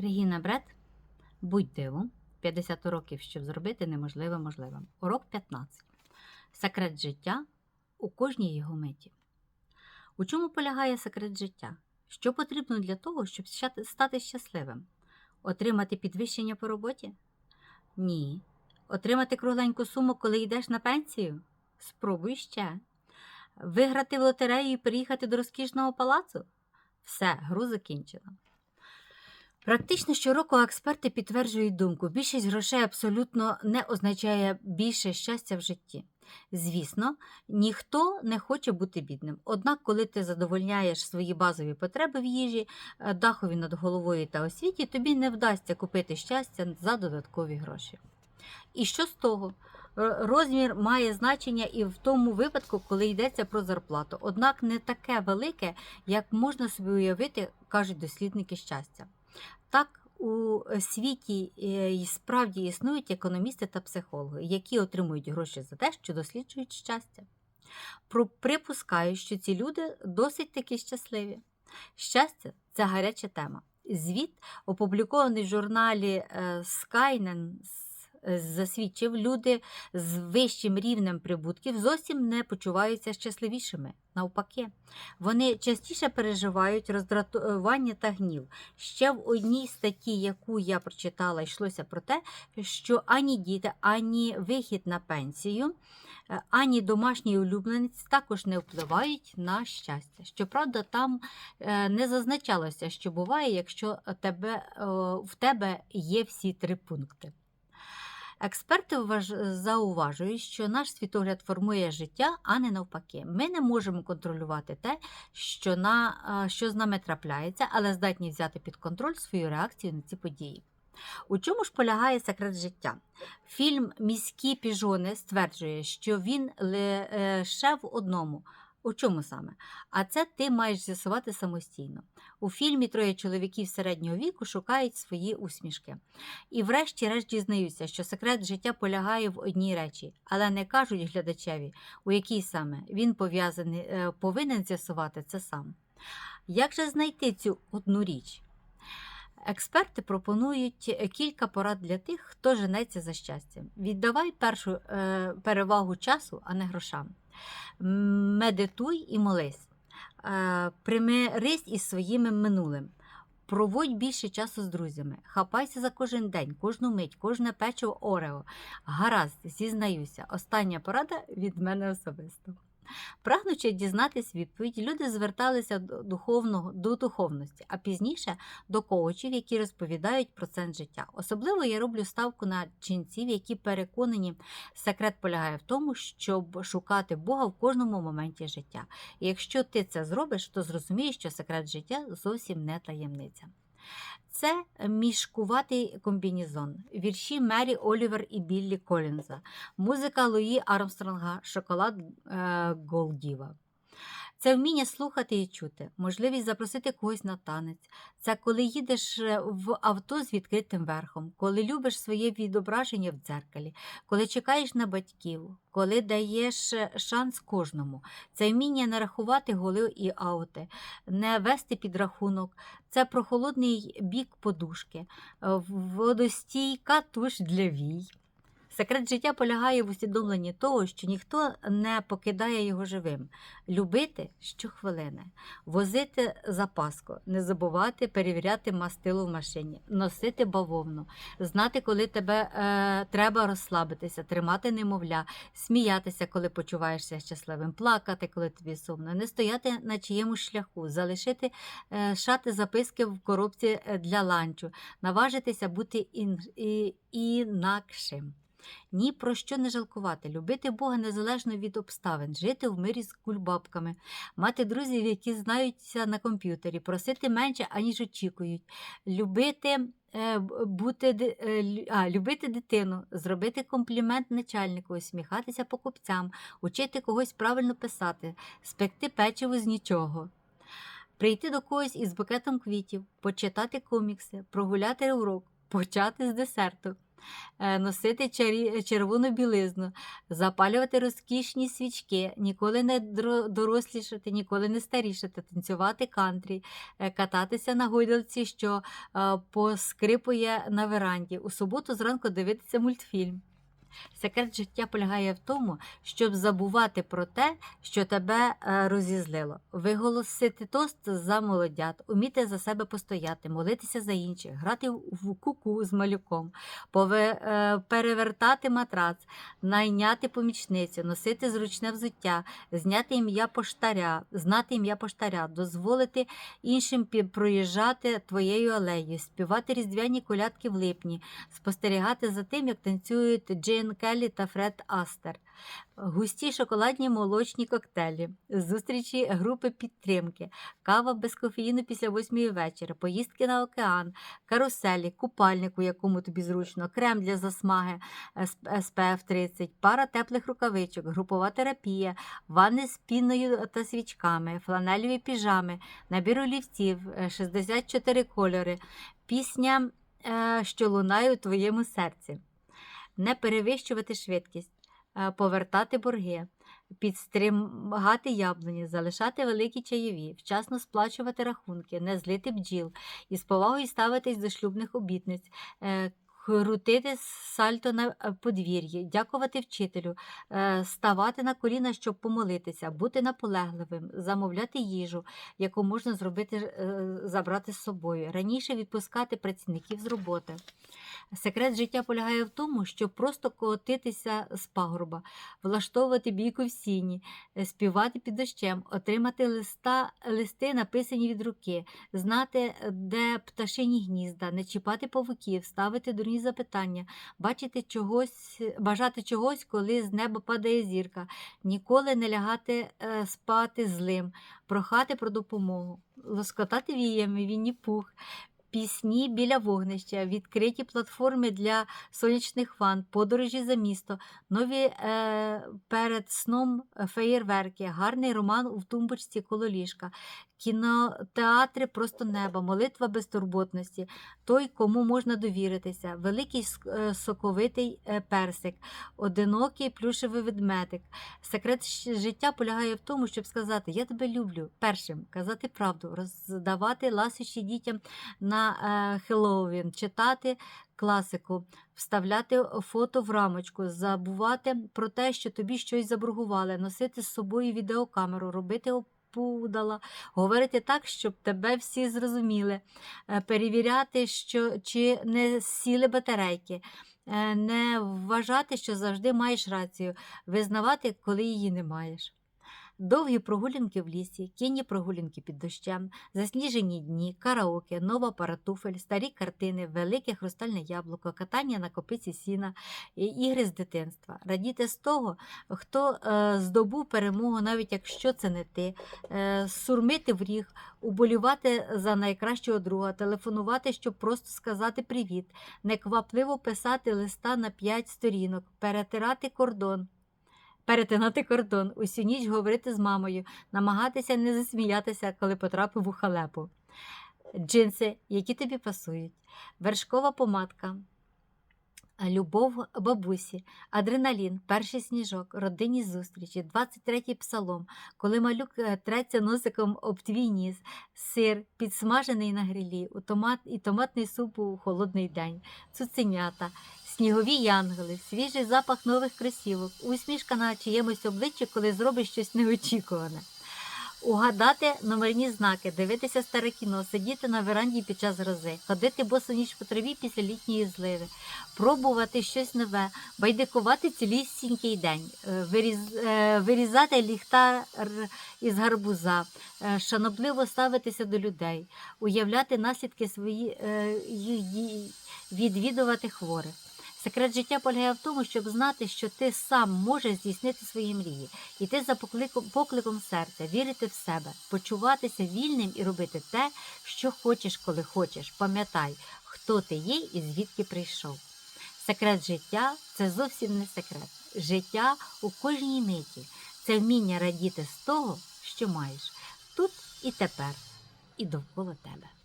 Регіна Бред, будь дивом, 50 років, щоб зробити неможливе можливим. Урок 15. Секрет життя у кожній його миті. У чому полягає секрет життя? Що потрібно для того, щоб стати щасливим? Отримати підвищення по роботі? Ні. Отримати кругленьку суму, коли йдеш на пенсію? Спробуй ще. Виграти в лотерею і приїхати до розкішного палацу? Все, гру закінчено. Практично щороку експерти підтверджують думку, більшість грошей абсолютно не означає більше щастя в житті. Звісно, ніхто не хоче бути бідним. Однак, коли ти задовольняєш свої базові потреби в їжі, е, дахові над головою та освіті, тобі не вдасться купити щастя за додаткові гроші. І що з того? Розмір має значення і в тому випадку, коли йдеться про зарплату. Однак не таке велике, як можна собі уявити, кажуть дослідники щастя. Так, у світі е, і справді існують економісти та психологи, які отримують гроші за те, що досліджують щастя. Припускаю, що ці люди досить таки щасливі. Щастя це гаряча тема. Звіт, опублікований в журналі е, Skynet, е, засвідчив, люди з вищим рівнем прибутків зовсім не почуваються щасливішими. Навпаки, вони частіше переживають роздратування та гнів. Ще в одній статті, яку я прочитала, йшлося про те, що ані діти, ані вихід на пенсію, е, ані домашній улюбленець також не впливають на щастя. Щоправда, там е, не зазначалося, що буває, якщо тебе, е, в тебе є всі три пункти. Експерти зауважують, що наш світогляд формує життя, а не навпаки. Ми не можемо контролювати те, що, на, е, що з нами трапляється, але здатні взяти під контроль свою реакцію на ці події. У чому ж полягає секрет життя? Фільм Міські піжони стверджує, що він лише в одному. У чому саме? А це ти маєш з'ясувати самостійно. У фільмі троє чоловіків середнього віку шукають свої усмішки. І врешті-решт дізнаються, що секрет життя полягає в одній речі, але не кажуть глядачеві, у якій саме він пов'язаний, е, повинен з'ясувати це сам. Як же знайти цю одну річ? Експерти пропонують кілька порад для тих, хто женеться за щастям. Віддавай першу е, перевагу часу, а не грошам. Медитуй і молись. Е, примирись із своїм минулим. Проводь більше часу з друзями. Хапайся за кожен день, кожну мить, кожне печиво Орео. Гаразд, зізнаюся, остання порада від мене особисто. Прагнучи дізнатись відповідь, люди зверталися до духовного до духовності, а пізніше до коучів, які розповідають про сенс життя. Особливо я роблю ставку на ченців, які переконані, секрет полягає в тому, щоб шукати Бога в кожному моменті життя. І якщо ти це зробиш, то зрозумієш, що секрет життя зовсім не таємниця. Це мішкуватий комбінезон, вірші Мері Олівер і Біллі Колінза, музика Луї Армстронга, шоколад е, Голдіва. Це вміння слухати і чути, можливість запросити когось на танець. Це коли їдеш е, в авто з відкритим верхом, коли любиш своє відображення в дзеркалі, коли чекаєш на батьків, коли даєш е, шанс кожному. Це вміння не рахувати голи і аути, не вести підрахунок. Це про холодний бік подушки, е, водостійка туш для вій. Секрет життя полягає в усвідомленні того, що ніхто не покидає його живим. Любити щохвилини, возити запаску, не забувати перевіряти мастило в машині, носити бавовну, знати, коли тебе е, треба розслабитися, тримати немовля, сміятися, коли почуваєшся щасливим, плакати, коли тобі сумно, не стояти на чиємусь шляху, залишити е, шати записки в коробці е, для ланчу, наважитися бути ін, і, інакшим. Ні про що не жалкувати, любити Бога незалежно від обставин, жити в мирі з кульбабками, мати друзів, які знаються на комп'ютері, просити менше, аніж очікують, любити, е, бути, е, а, любити дитину, зробити комплімент начальнику, усміхатися покупцям, учити когось правильно писати, спекти печиво з нічого. Прийти до когось із букетом квітів, почитати комікси, прогуляти урок, почати з десерту. Е, носити червону білизну, запалювати розкішні свічки, ніколи не дорослішати, ніколи не старішати, танцювати кантрі, е, кататися на гойдалці, що е, поскрипує на веранді. У суботу зранку дивитися мультфільм. Секрет життя полягає в тому, щоб забувати про те, що тебе е, розізлило, виголосити тост за молодят, уміти за себе постояти, молитися за інших, грати в куку з малюком, е, перевертати матрац, найняти помічницю, носити зручне взуття, зняти ім'я поштаря, знати ім'я поштаря, дозволити іншим проїжджати твоєю алеєю, співати різдвяні колядки в липні, спостерігати за тим, як танцюють Джейн Келлі та Фред Астер, густі шоколадні молочні коктейлі, зустрічі групи підтримки, кава без кофеїну після восьмої вечора, поїздки на океан, каруселі, купальник, у якому тобі зручно, крем для засмаги. SPF 30, пара теплих рукавичок, групова терапія, ванни з піною та свічками, фланелеві піжами, набір олівців, е, 64 кольори, пісня, е, що лунає у твоєму серці не перевищувати швидкість, е, повертати борги, підстрімгати яблуні, залишати великі чайові, вчасно сплачувати рахунки, не злити бджіл і з повагою ставитись до шлюбних обітниць. е, Крутити сальто на е, подвір'ї, дякувати вчителю, ставати на коліна, щоб помолитися, бути наполегливим, замовляти їжу, яку можна зробити, забрати з собою, раніше відпускати працівників з роботи. Секрет життя полягає в тому, щоб просто котитися з пагорба, влаштовувати бійку в сіні, е, співати під дощем, отримати листа, листи, написані від руки, знати, де пташині гнізда, не чіпати павуків, ставити дурні запитання, бачити чогось, бажати чогось, коли з неба падає зірка, ніколи не лягати е, спати злим, прохати про допомогу, лоскотати віями, вінні пух. Пісні біля вогнища, відкриті платформи для сонячних ванн, подорожі за місто, нові е, перед сном феєрверки, гарний роман у тумбочці коло ліжка, кінотеатри просто неба, молитва безтурботності, той, кому можна довіритися, великий е, соковитий е, персик, одинокий плюшевий ведмедик. Секрет життя полягає в тому, щоб сказати Я тебе люблю. Першим казати правду, роздавати ласощі дітям на е, Хеллоуін, читати класику, вставляти фото в рамочку, забувати про те, що тобі щось заборгували, носити з собою відеокамеру, робити опудала, говорити так, щоб тебе всі зрозуміли, е, перевіряти, що, чи не сіли батарейки. е, Не вважати, що завжди маєш рацію, визнавати, коли її не маєш. Довгі прогулянки в лісі, кінні прогулянки під дощем, засніжені дні, караоке, нова пара туфель, старі картини, велике хрустальне яблуко, катання на копиці сіна, ігри з дитинства. Радіти з того, хто е, здобув перемогу, навіть якщо це не ти, е, сурмити в ріг, уболівати за найкращого друга, телефонувати, щоб просто сказати привіт, неквапливо писати листа на п'ять сторінок, перетирати кордон. Перетинати кордон, усю ніч говорити з мамою, намагатися не засміятися, коли потрапив у халепу. Джинси, які тобі пасують, вершкова помадка, любов бабусі, адреналін, перший сніжок, родинні зустрічі, 23-й псалом, коли малюк е, треться носиком об твій ніс, сир, підсмажений на грилі, у томат, і томатний суп у холодний день, цуценята, снігові янголи, свіжий запах нових кросівок, усмішка на чиємусь обличчі, коли зробиш щось неочікуване. Угадати номерні знаки, дивитися старе кіно, сидіти на веранді під час грози, ходити босоніж по траві після літньої зливи, пробувати щось нове, байдикувати цілісінький день, е, виріз, е, вирізати ліхтар із гарбуза, е, шанобливо ставитися до людей, уявляти наслідки свої, відвідувати хворих. Секрет життя полягає в тому, щоб знати, що ти сам можеш здійснити свої мрії, йти за покликом, покликом серця, вірити в себе, почуватися вільним і робити те, що хочеш, коли хочеш. Пам'ятай, хто ти є і звідки прийшов. Секрет життя це зовсім не секрет. Життя у кожній миті це вміння радіти з того, що маєш тут і тепер, і довкола тебе.